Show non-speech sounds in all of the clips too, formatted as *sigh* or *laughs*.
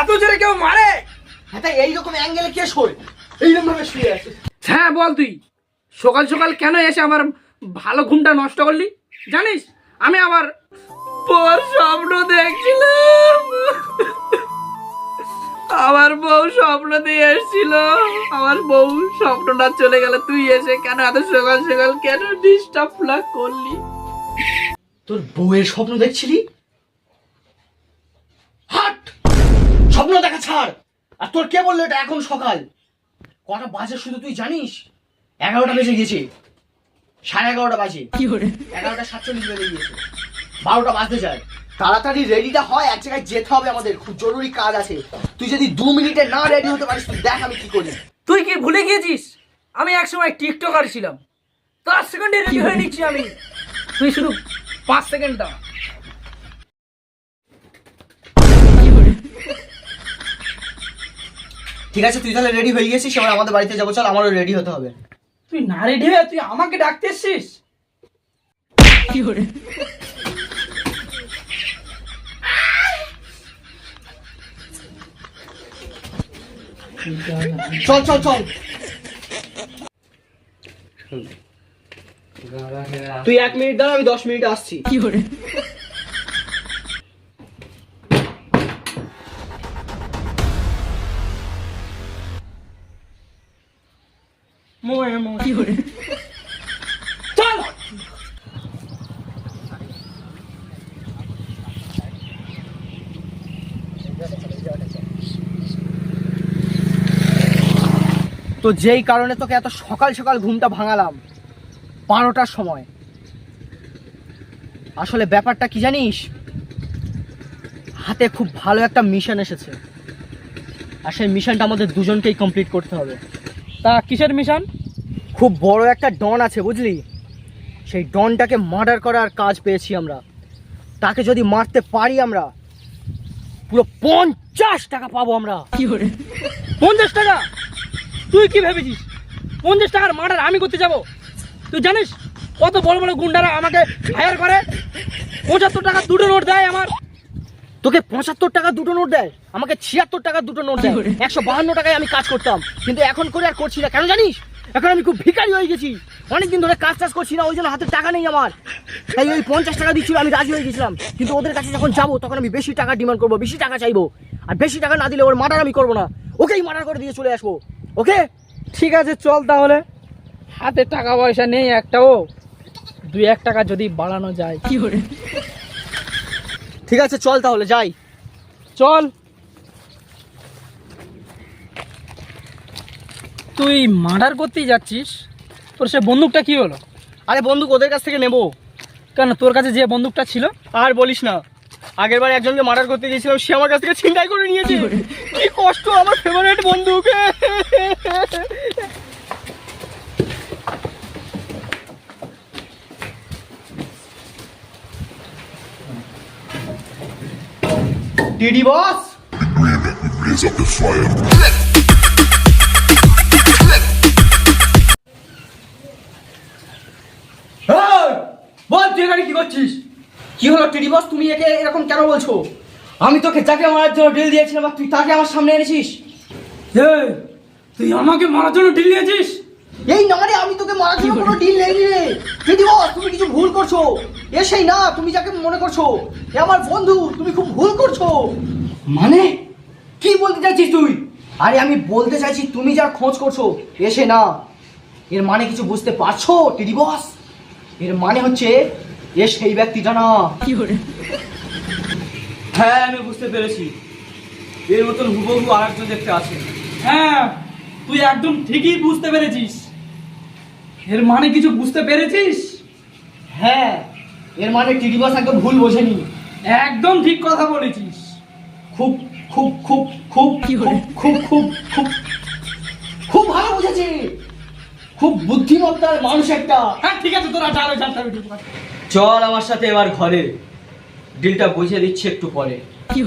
এত জোরে কেউ মারে? হ্যাঁ এইরকম অ্যাঙ্গেলে কে শোয়? এইরকম ভাবে শুয়ে আছে। হ্যাঁ বল তুই। সকাল সকাল কেন এসে আমার ভালো ঘুমটা নষ্ট করলি? জানিস আমি আবার পর স্বপ্ন দেখছিলাম আমার বউ স্বপ্ন দিয়ে এসেছিল। আমার বউ স্বপ্নটা চলে গেল তুই এসে কেন এত সকাল সকাল কেন ডিস্টার্ব করলি? তোর বউয়ের স্বপ্ন দেখছিলি? হাট! স্বপ্ন দেখা ছাড়! আর তোর কে বলল এটা এখন সকাল? কটা বাজে শুধু তুই জানিস? এগারোটা বেজে গেছে। সাড়ে এগারোটা বাজে। এগারোটা সাতচল্লিশ বেজে গিয়েছে বারোটা বাজতে যায়। তাড়াতাড়ি রেডিটা হয় এক জায়গায় যেতে হবে আমাদের। খুব জরুরি কাজ আছে। তুই যদি দু মিনিটে না রেডি হতে পারিস তুই দেখ আমি কি করি। তুই কি ভুলে গিয়েছিস? আমি একসময় টিকটকার ছিলাম। তার সেকেন্ডে রেডি হয়ে নিচ্ছি আমি। তুই শুধু পাঁচ সেকেন্ড দাও। ঠিক আছে তুই তাহলে রেডি হয়ে গেছিস এবার আমাদের বাড়িতে যাব চল আমারও রেডি হতে হবে। তুই না রেডি হয়ে তুই আমাকে ডাকতে এসছিস? চল চল চল। তুই এক মিনিট দাঁড়া আমি দশ মিনিট আসছি। কি করে? মো কি চল তো যেই কারণে তোকে এত সকাল সকাল ঘুমটা ভাঙালাম বারোটার সময়। আসলে ব্যাপারটা কি জানিস? হাতে খুব ভালো একটা মিশন এসেছে। আর সেই মিশনটা আমাদের দুজনকেই কমপ্লিট করতে হবে। তা কিসের মিশন খুব বড় একটা ডন আছে বুঝলি? সেই ডনটাকে মার্ডার করার কাজ পেয়েছি আমরা। তাকে যদি মারতে পারি আমরা পুরো পঞ্চাশ টাকা পাবো আমরা। কি করে? পঞ্চাশ টাকা? তুই কি ভেবেছিস? পঞ্চাশ টাকার মার্ডার আমি করতে যাব? তুই জানিস কত বড় বড় গুন্ডারা আমাকে হায়ার করে? পঁচাত্তর টাকা দুটো নোট দেয় আমার। তোকে পঁচাত্তর টাকা দুটো নোট দেয় আমাকে ছিয়াত্তর টাকা দুটো নোট দেয়। একশো বাহান্ন টাকায় আমি কাজ করতাম কিন্তু এখন করে আর করছি না। কেন জানিস? এখন আমি খুব ভিকারি হয়ে গেছি। অনেকদিন ধরে কাজ টাজ করছি না ওই জন্য হাতে টাকা নেই আমার। তাই ওই পঞ্চাশ টাকা দিচ্ছিল আমি রাজি হয়ে গেছিলাম। কিন্তু ওদের কাছে যখন যাব তখন আমি বেশি টাকা ডিমান্ড করব বেশি টাকা চাইব। আর বেশি টাকা না দিলে ওর মার্ডার আমি করব না। ওকেই মার্ডার করে দিয়ে চলে আসব। ওকে? ঠিক আছে চল তাহলে। হাতে টাকা পয়সা নেই একটাও দুই এক টাকা যদি বাড়ানো যায়। কি করে? ঠিক আছে চল তাহলে যাই। চল। তুই মার্ডার করতেই যাচ্ছিস? তোর সে বন্দুকটা কি হলো? আরে বন্দুক ওদের কাছ থেকে নেব। কেন তোর কাছে যে বন্দুকটা ছিল? আর বলিস না। আগের বার একজনকে মার্ডার করতে গিয়েছিলাম সে আমার কাছ থেকে ছিনতাই করে নিয়েছে। কি কষ্ট আমার ফেভারিট বন্দুক টিডি বস? Blaze up the fire. বল, তুই এখানে কি করছিস? কি হলো টিডি বস? তুমি একে এরকম কেন বলছো? আমি তোকে যাকে মারার জন্য ডিল দিয়েছিলাম তুই তাকে আমার সামনে এনেছিস? তুই আমাকে মারার জন্য ডিল নিয়েছিস? এই না রে আমি তোকে মারার জন্য কোনো ডিল নেই রে। টিডি বস তুমি কিছু ভুল করছ। এ সেই না তুমি যাকে মনে করছ। এ আমার বন্ধু তুমি খুব ভুল করছ। মানে? কি বলতে চাইছিস তুই? আরে আমি বলতে চাইছি তুমি যার খোঁজ করছ এসে না। এর মানে কিছু বুঝতে পারছ টিডি বস এর মানে হচ্ছে এ সেই ব্যক্তিটা না। হ্যাঁ আমি বুঝতে পেরেছি। এর মতন হুবহু আর একজন দেখতে আছে। হ্যাঁ। তুই একদম ঠিকই বুঝতে পেরেছিস। এর মানে কিছু বুঝতে পেরেছিস? হ্যাঁ এর মানে টিডি বস একদম ভুল বোঝেনি। একদম ঠিক কথা বলেছিস। খুব খুব খুব খুব খুব খুব খুব খুব খুব ভালো বুঝেছি। খুব বুদ্ধিমত্তার মানুষ একটা। হ্যাঁ ঠিক আছে তোরা যা যা যাবি চল আমার সাথে এবার ঘরে। ডিলটা বুঝিয়ে দিচ্ছি একটু পরে। কি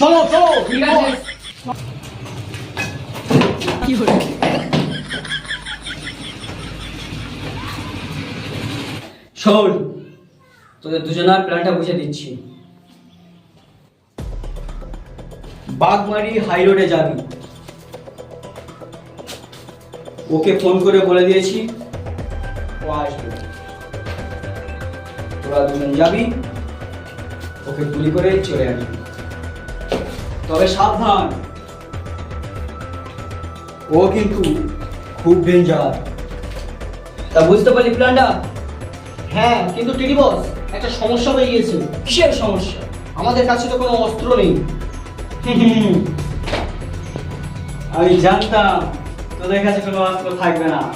চলো চলো ঠিক আছে। প্ল্যানটা বুঝে দিচ্ছি বাগমারি হাই রোডে যাবি। ওকে ফোন করে বলে দিয়েছি, ও আসবে। তোরা দুজন যাবি, ওকে গুলি করে চলে আসবি। তবে সাবধান। ও কিন্তু খুব ডেঞ্জার তা বুঝতে পারলি প্ল্যানটা? হ্যাঁ কিন্তু টিডি বস একটা সমস্যা হয়ে গিয়েছে। কিসের সমস্যা? আমাদের কাছে তো কোনো অস্ত্র নেই। *laughs* আমি জানতাম তোদের কাছে কোনো অস্ত্র থাকবে না।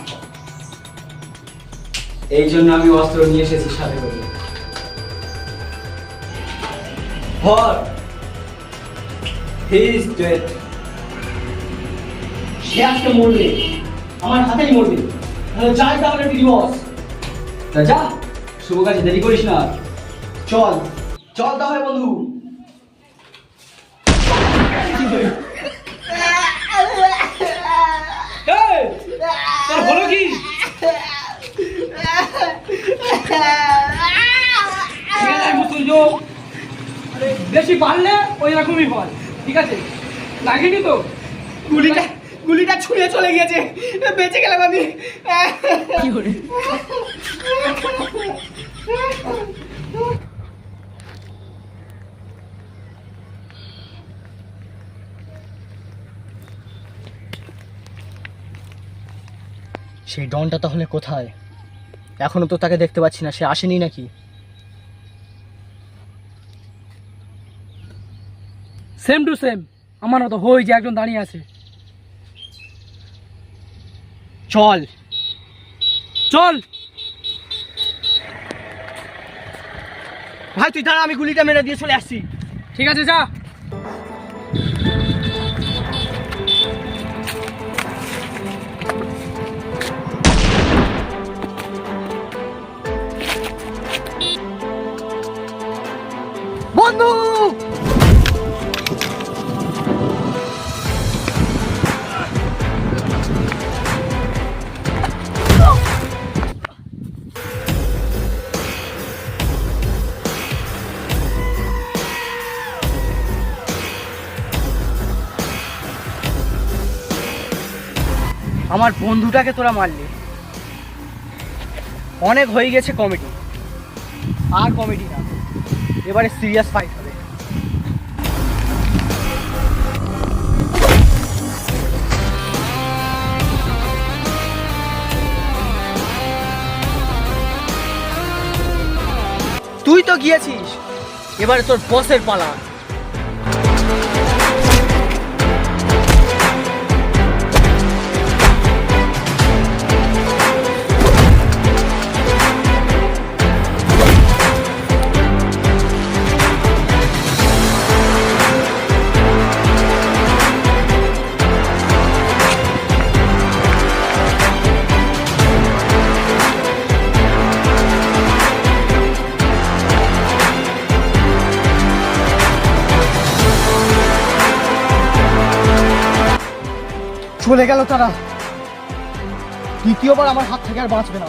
এই জন্য আমি অস্ত্র নিয়ে এসেছি সাথে করে। ভর হি ইজ ডেড সে আজকে মরবে, আমার হাতেই মরবে। যাই তাহলে বস যা, শুভ কাজে দেরি করিস না। চল চল তাহলে বন্ধু। হলো কি? বেশি পারলে ওই রকমই ফল ঠিক আছে? লাগেনি তো? গুলিটা ছুঁড়ে চলে গিয়েছে। বেঁচে গেলাম আমি। সেই ডনটা তাহলে কোথায়? এখনও তো তাকে দেখতে পাচ্ছি না সে আসেনি নাকি? সেম টু সেম আমার মতো হই যে একজন দাঁড়িয়ে আছে। চল। চল। ভাই তুই দাঁড়া আমি গুলিটা মেরে দিয়ে চলে আসছি। ঠিক আছে যা। বন্ধু! আমার বন্ধুটাকে তোরা মারলি। অনেক হয়ে গেছে কমেডি আর কমেডি না। এবারে সিরিয়াস ফাইট হবে। তুই তো গিয়েছিস। এবারে তোর বসের পালা। চলে গেল তারা। দ্বিতীয়বার আমার হাত থেকে আর বাঁচবে না।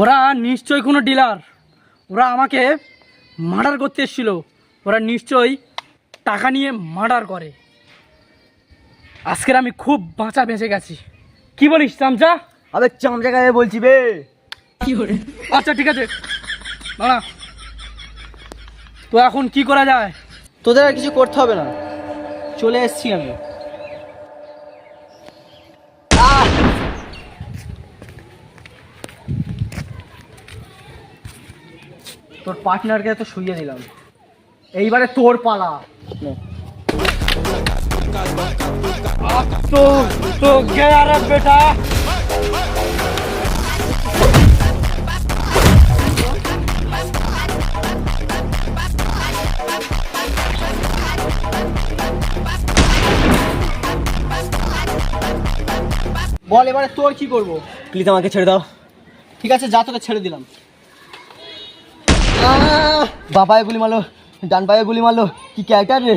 ওরা নিশ্চয়ই কোনো ডিলার ওরা আমাকে মার্ডার করতে এসেছিল। ওরা নিশ্চয়ই টাকা নিয়ে মার্ডার করে। আজকের আমি খুব বাঁচা বেঁচে গেছি। কি বলিস চামচা? আবে চামচা গায়ে বলছি বে। আচ্ছা ঠিক আছে। দাঁড়া। তো এখন কি করা যায়? তোদের আর কিছু করতে হবে না। চলে এসছি আমি! তোর পার্টনারকে তো শুইয়ে দিলাম। এইবারে তোর পালা। তো তো কে আরে বেটা। বল এবারে তোর কি করব? প্লিজ আমাকে ছেড়ে দাও। ঠিক আছে যা তোকে ছেড়ে দিলাম! বাবায় গুলি মারলো ডান পায়ে গুলি মারলো কি ক্যারেক্টার রে?